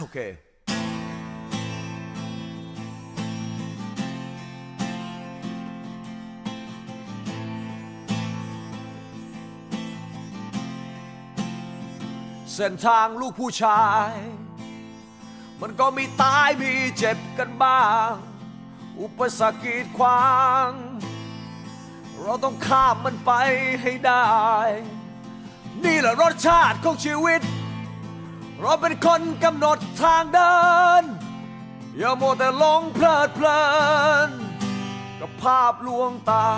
โอเคเส้นทางลูกผู้ชาย มันก็มีตายมีเจ็บกันบ้าง อุปสรรคกีดขวาง เราต้องข้ามมันไปให้ได้ นี่แหละรสชาติของชีวิต เราเป็นคนกำหนดทางเดิน อย่าโมวแต่หลงเพลิดเพลิน กับภาพลวงตา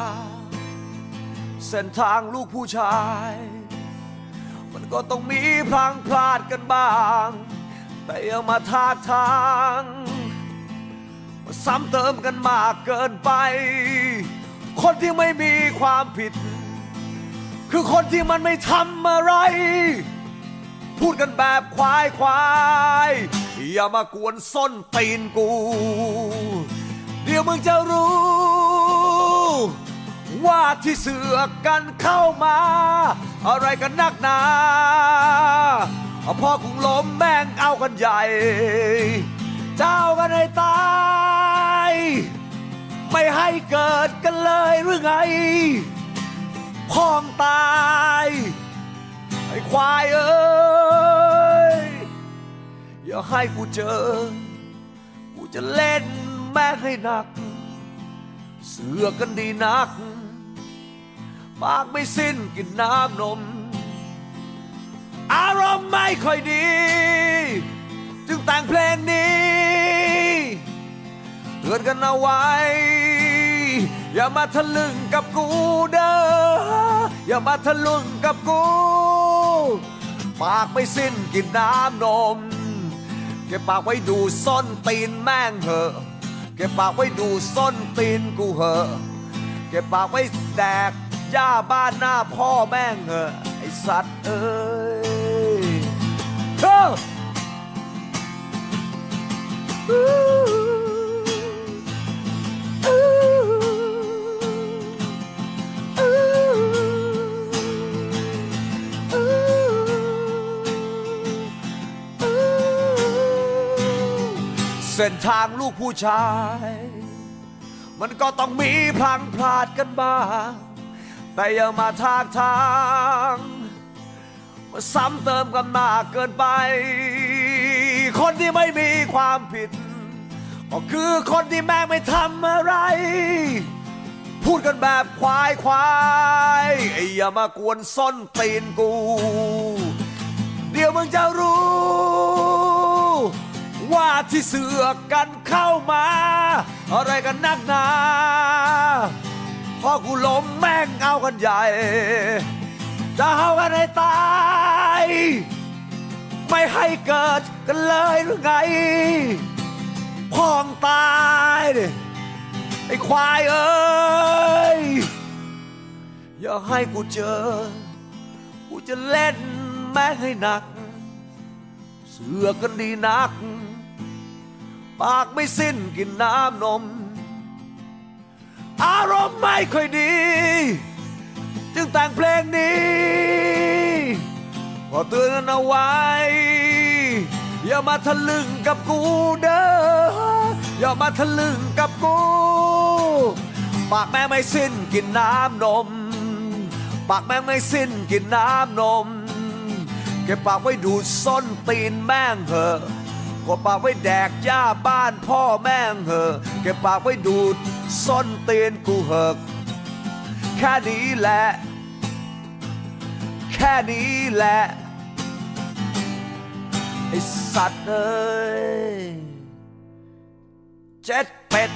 เส้นทางลูกผู้ชาย มันก็ต้องมีพลังพลาดกันบ้าง แต่อย่ามาทาทางมาซ้ำเติมกันมากเกินไป คนที่ไม่มีความผิด คือคนที่มันไม่ทำอะไร ดกันแบบควายควายอย่ามากวนส้นตีนกู เดี๋ยวมึงจะรู้ ว่าที่เสือกกันเข้ามา อะไรกันนักหนาพ่อคงล้มแม่งเอากันใหญ่ เจ้ากันให้ตาย ไม่ให้เกิดกันเลยหรือไง พ้องตาย ไอ้ควายเอ้ย อย่าให้กูเจอ กูจะเล่นแม่งให้หนัก เสือกกันดีนัก ปากไม่สิ้นกินน้ำนม อารมณ์ไม่ค่อยดี จึงแต่งเพลงนี้เตือนกันเอาไว้ อย่ามาทะลึ่งกับกูเด้อ อย่ามาทะลึ่งกับกู ปากไม่สิ้นกินน้ำนม เก็บปากไว้ดูส้นตีนแม่งเหอะ เก็บปากไว้ดูส้นตีนกูเหอะ เก็บปากไว้แดกหญ้าบ้านหน้าพ่อแม่งเหอะไอสัตว์เอ้ยเฮ้ เส้นทางลูกผู้ชาย มันก็ต้องมีพลังพลาดกันบ้าง แต่อย่ามาทากทางมาซ้ำเติมกันมากเกินไป คนที่ไม่มีความผิด ก็คือคนที่แม่ไม่ทำอะไร พูดกันแบบควายควายไอ้อย่ามากวนส้นตีนกู เดี๋ยวมึงจะรู้ ว่าที่เสือกกันเข้ามา อะไรกันนักหนาพอกูล้มแม่งเอากันใหญ่ จะเอากันให้ตาย ไม่ให้เกิดกันเลยหรือไงพองตายดิไอ้ควายเอ้ย อย่าให้กูเจอ กูจะเล่นแม่งให้หนัก เสือกันดีนัก ปากไม่สิ้นกินน้ำนม อารมณ์ไม่ค่อยดี จึงแต่งเพลงนี้ขอเตือนเอาไว้ อย่ามาทะลึ่งกับกูเด้ออย่ามาทะลึ่งกับกู ปากแม่ไม่สิ้นกินน้ำนม ปากแม่ไม่สิ้นกินน้ำนมเก็บปากไว้ดูดส้นตีนแม่งเหอะ กดปากไว้แดกหญ้าบ้านพ่อแม่เหอะเก็บปากไว้ดูดส้นตีนกูเหอะแค่นี้แหละ แค่นี้แหละ ไอสัตว์เอ้ยเจ็ดเป็ด